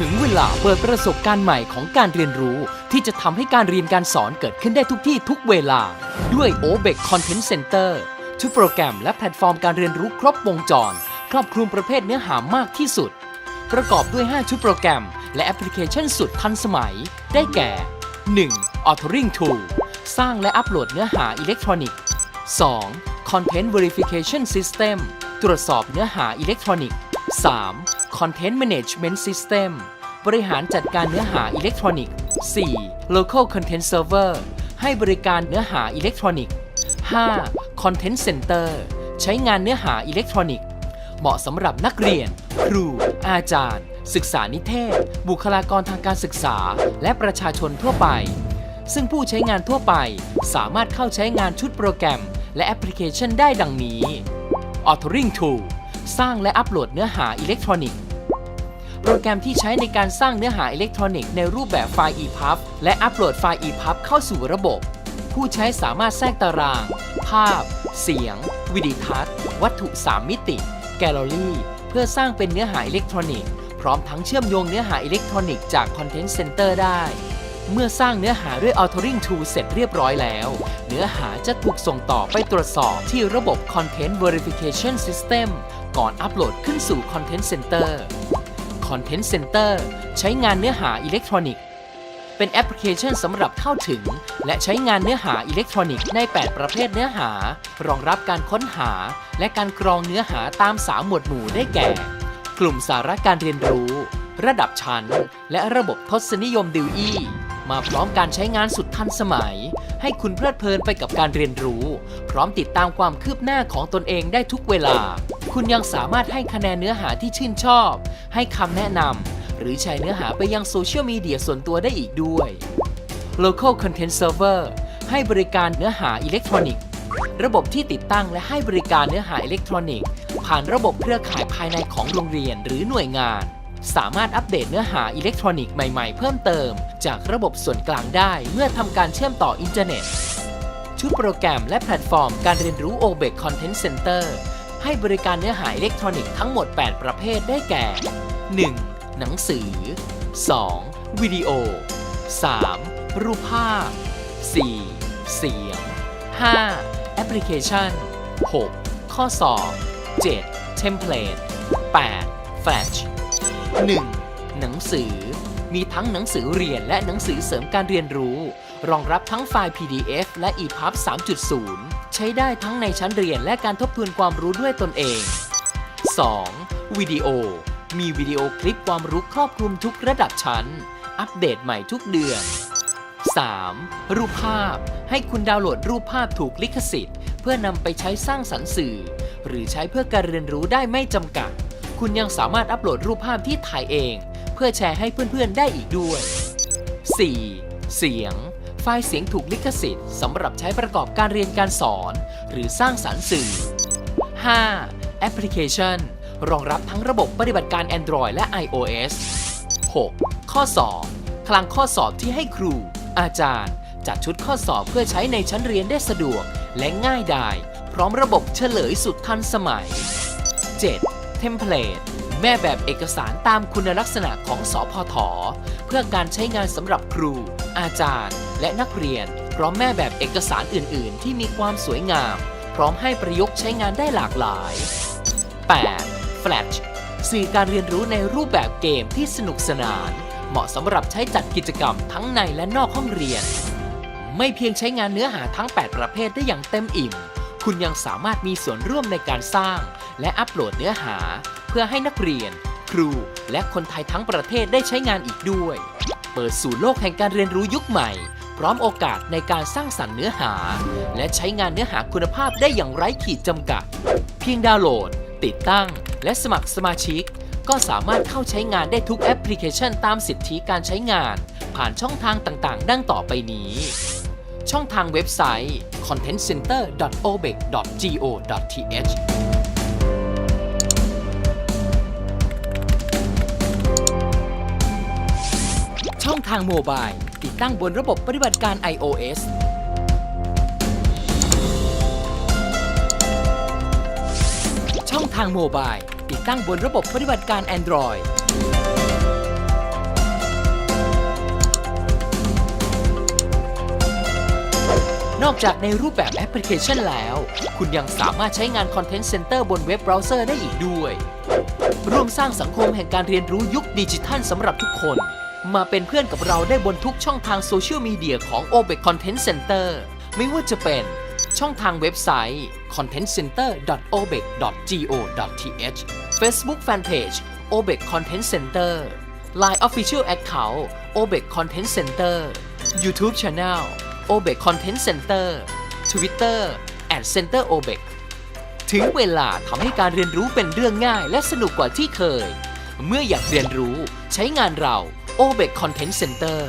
ถึงเวลาเปิดประสบการณ์ใหม่ของการเรียนรู้ ที่จะทำให้การเรียนการสอนเกิดขึ้นได้ทุกที่ทุกเวลา ด้วย o b e c Content Center ทุกโปรแกรมและแพลตฟอร์มการเรียนรู้ครบวงจร ครอบคลุมประเภทเนื้อหามากที่สุด ประกอบด้วย 5 ชุดโปรแกรม และแอปพลิเคชันสุดทันสมัย ได้แก่ 1. Authoring Tool สร้างและอัปโหลดเนื้อหาอิเล็กทรอนิกส์ 2. Content Verification System ตรวจสอบเนื้อหาอิเล็กทรอนิกส์ 3. Content Management System บริหารจัดการเนื้อหาอิเล็กทรอนิกส์ 4. Local Content Server ให้บริการเนื้อหาอิเล็กทรอนิกส์ 5. Content Center ใช้งานเนื้อหาอิเล็กทรอนิกส์ เหมาะสำหรับนักเรียน ครู อาจารย์ ศึกษานิเทศ บุคลากรทางการศึกษา และประชาชนทั่วไป ซึ่งผู้ใช้งานทั่วไป สามารถเข้าใช้งานชุดโปรแกรม และแอปพลิเคชันได้ดังนี้ Authoring Tool สร้างและอัปโหลดเนื้อหาอิเล็กทรอนิกส์ โปรแกรมที่ใช้ในการสร้างเนื้อหาอิเล็กทรอนิกส์ในรูปแบบไฟล์ EPUB และอัปโหลดไฟล์ EPUB เข้าสู่ระบบ ผู้ใช้สามารถแทรกตาราง ภาพ เสียง วิดีทัศน์ วัตถุ 3 มิติ แกลเลอรี่ เพื่อสร้างเป็นเนื้อหาอิเล็กทรอนิกส์ พร้อมทั้งเชื่อมโยงเนื้อหาอิเล็กทรอนิกส์จาก Content Center ได้ เมื่อสร้างเนื้อหาด้วย Authoring Tool เสร็จเรียบร้อยแล้ว เนื้อหาจะถูกส่งต่อไปตรวจสอบที่ระบบ Content Verification System ก่อนอัปโหลดขึ้นสู่ Content Center Content Center ใช้งานเนื้อหาอิเล็กทรอนิกส์ เป็นแอปพลิเคชันสำหรับเข้าถึง และใช้งานเนื้อหาอิเล็กทรอนิกส์ใน 8 ประเภทเนื้อหา รองรับการค้นหา และการกรองเนื้อหาตาม3หมวดหมู่ได้แก่ กลุ่มสาระการเรียนรู้ ระดับชั้น และระบบทศนิยมดิวอี มาพร้อมการใช้งานสุดทันสมัย ให้คุณเพลิดเพลินไปกับการเรียนรู้ พร้อมติดตามความคืบหน้าของตนเองได้ทุกเวลา คุณยังสามารถให้คะแนนเนื้อหาที่ชื่นชอบ ให้คำแนะนำหรือแชร์เนื้อหาไปยังโซเชียลมีเดียส่วนตัวได้อีกด้วย Local Content Server ให้บริการเนื้อหาอิเล็กทรอนิกส์ระบบที่ติดตั้งและให้บริการเนื้อหาอิเล็กทรอนิกส์ผ่านระบบเครือข่ายภายในของโรงเรียนหรือหน่วยงาน สามารถอัปเดตเนื้อหาอิเล็กทรอนิกส์ใหม่ๆ เพิ่มเติม จากระบบส่วนกลางได้เมื่อทำการเชื่อมต่ออินเทอร์เน็ต ชุดโปรแกรมและแพลตฟอร์มการเรียนรู้ o b e c Content Center ให้บริการเนื้อหาอิเล็กทรอนิกส์ทั้งหมด 8 ประเภทได้แก่ 1. หนังสือ 2. วิดีโอ 3. รูปภาพ 4. เสียง 5. แอปพลิเคชัน 6. ข้อสอบ 7. เทมเพลต 8. แฟลช 1. หนังสือ มีทั้งหนังสือเรียนและหนังสือเสริมการเรียนรู้ รองรับทั้งไฟล์ PDF และ EPUB 3.0 ใช้ได้ทั้งในชั้นเรียนและการทบทวนความรู้ด้วยตนเอง 2. วิดีโอ มีวิดีโอคลิปความรู้ครอบคลุมทุกระดับชั้น อัปเดตใหม่ทุกเดือน 3. รูปภาพ ให้คุณดาวน์โหลดรูปภาพถูกลิขสิทธิ์ เพื่อนำไปใช้สร้างสรรค์สื่อ หรือใช้เพื่อการเรียนรู้ได้ไม่จำกัด คุณยังสามารถอัปโหลดรูปภาพที่ถ่ายเอง เพื่อแชร์ให้เพื่อนๆ ได้อีกด้วย 4. เสียง ไฟล์เสียงถูกลิขสิทธิ์สำหรับใช้ประกอบการเรียนการสอน หรือสร้างสรรค์สื่อ 5. แอปพลิเคชัน รองรับทั้งระบบปฏิบัติการ Android และ iOS 6. ข้อสอบคลังข้อสอบที่ให้ครู อาจารย์ จัดชุดข้อสอบเพื่อใช้ในชั้นเรียนได้สะดวก และง่ายดาย พร้อมระบบเฉลยสุดทันสมัย 7. เทมเพลตแม่แบบเอกสารตามคุณลักษณะของสอพท เพื่อการใช้งานสำหรับครู อาจารย์ และนักเรียน พร้อมแม่แบบเอกสารอื่น ๆ ที่มีความสวยงาม พร้อมให้ประยุกต์ใช้งานได้หลากหลาย 8. Flash สื่อการเรียนรู้ในรูปแบบเกมที่สนุกสนาน เหมาะสำหรับใช้จัดกิจกรรมทั้งในและนอกห้องเรียน ไม่เพียงใช้งานเนื้อหาทั้ง 8 ประเภทได้อย่างเต็มอิ่ม คุณยังสามารถมีส่วนร่วมในการสร้าง และอัปโหลดเนื้อหา เพื่อให้นักเรียน ครู และคนไทยทั้งประเทศได้ใช้งานอีกด้วย เปิดสู่โลกแห่งการเรียนรู้ยุคใหม่ พร้อมโอกาสในการสร้างสรรค์เนื้อหา และใช้งานเนื้อหาคุณภาพได้อย่างไร้ขีดจำกัด เพียงดาวน์โหลด ติดตั้ง และสมัครสมาชิก ก็สามารถเข้าใช้งานได้ทุกแอปพลิเคชันตามสิทธิการใช้งาน ผ่านช่องทางต่างๆ ดังต่อไปนี้ ช่องทางเว็บไซต์ contentcenter.obec.go.th ช่องทางโมบายติดตั้งบนระบบปฏิบัติการ iOS ช่องทางโมบายติดตั้งบนระบบปฏิบัติการ Android นอกจากในรูปแบบแอปพลิเคชันแล้ว คุณยังสามารถใช้งาน Content Center บนเว็บเบราว์เซอร์ได้อีกด้วย ร่วมสร้างสังคมแห่งการเรียนรู้ยุคดิจิทัลสำหรับทุกคน มาเป็นเพื่อนกับเราได้บนทุกช่องทางโซเชียลมีเดียของ o b e c Content Center ไม่ว่าจะเป็นช่องทางเว็บไซต์ contentcenter.obec.go.th Facebook Fanpage o b e c Content Center Line Official Account o b e c Content Center YouTube Channel o b e c Content Center Twitter @center o b e c ถึงเวลาทำให้การเรียนรู้เป็นเรื่องง่ายและสนุกกว่าที่เคย เมื่ออยากเรียนรู้ใช้งานเรา o b e c Content Center